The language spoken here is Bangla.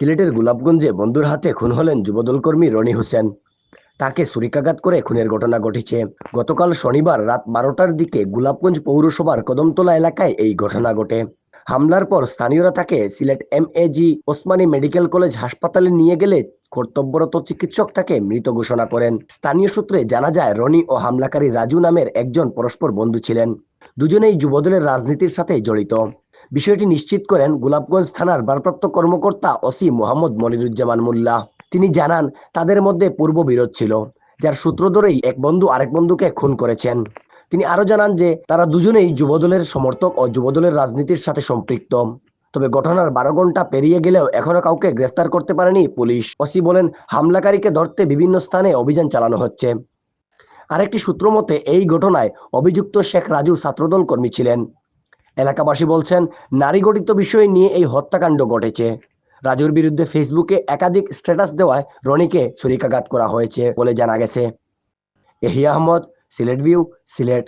সিলেটের গোলাপগঞ্জে বন্ধুর হাতে খুন হলেন যুবদল কর্মী রনি হোসেন। তাকে ছুরিকাঘাত করে খুনের ঘটনা ঘটেছে। গতকাল শনিবার রাত বারোটার দিকে গোলাপগঞ্জ পৌরসভার কদমতলা এলাকায় এই ঘটনা ঘটে। হামলার পর স্থানীয়রা তাকে Sylhet M A G Osmani medical college হাসপাতালে নিয়ে গেলে কর্তব্যরত চিকিৎসক তাকে মৃত ঘোষণা করেন। স্থানীয় সূত্রে জানা যায়, রনি ও হামলাকারী রাজু নামের একজন পরস্পর বন্ধু ছিলেন। দুজনেই যুবদলের রাজনীতির সাথে জড়িত। বিষয়টি নিশ্চিত করেন গোলাপগঞ্জ থানার ভারপ্রাপ্ত কর্মকর্তা ওসি মোহাম্মদ মনিরুজ্জামান মোল্লা। তিনি জানান, তাদের মধ্যে পূর্ব বিরোধ ছিল, যার সূত্র ধরেই এক বন্ধু আরেক বন্ধুকে খুন করেছেন। তিনি আরও জানান যে, তারা দুজনেই যুবদলের সমর্থক ও যুবদলের রাজনীতির সাথে সম্পৃক্ত। তবে ঘটনার বারো ঘণ্টা পেরিয়ে গেলেও এখনও কাউকে গ্রেফতার করতে পারেনি পুলিশ। ওসি বলেন, হামলাকারীকে ধরতে বিভিন্ন স্থানে অভিযান চালানো হচ্ছে। আরেকটি সূত্র মতে, এই ঘটনায় অভিযুক্ত শেখ রাজু ছাত্রদল কর্মী ছিলেন। এলাকাবাসী বলছেন, নারী গঠিত বিষয় নিয়ে এই হত্যাকাণ্ড ঘটেছে। রাজুর বিরুদ্ধে ফেসবুকে একাধিক স্ট্যাটাস দেওয়ায় রনিকে ছুরিকাঘাত করা হয়েছে বলে জানা গেছে। এহি আহমদ, সিলেট ভিউ, সিলেট।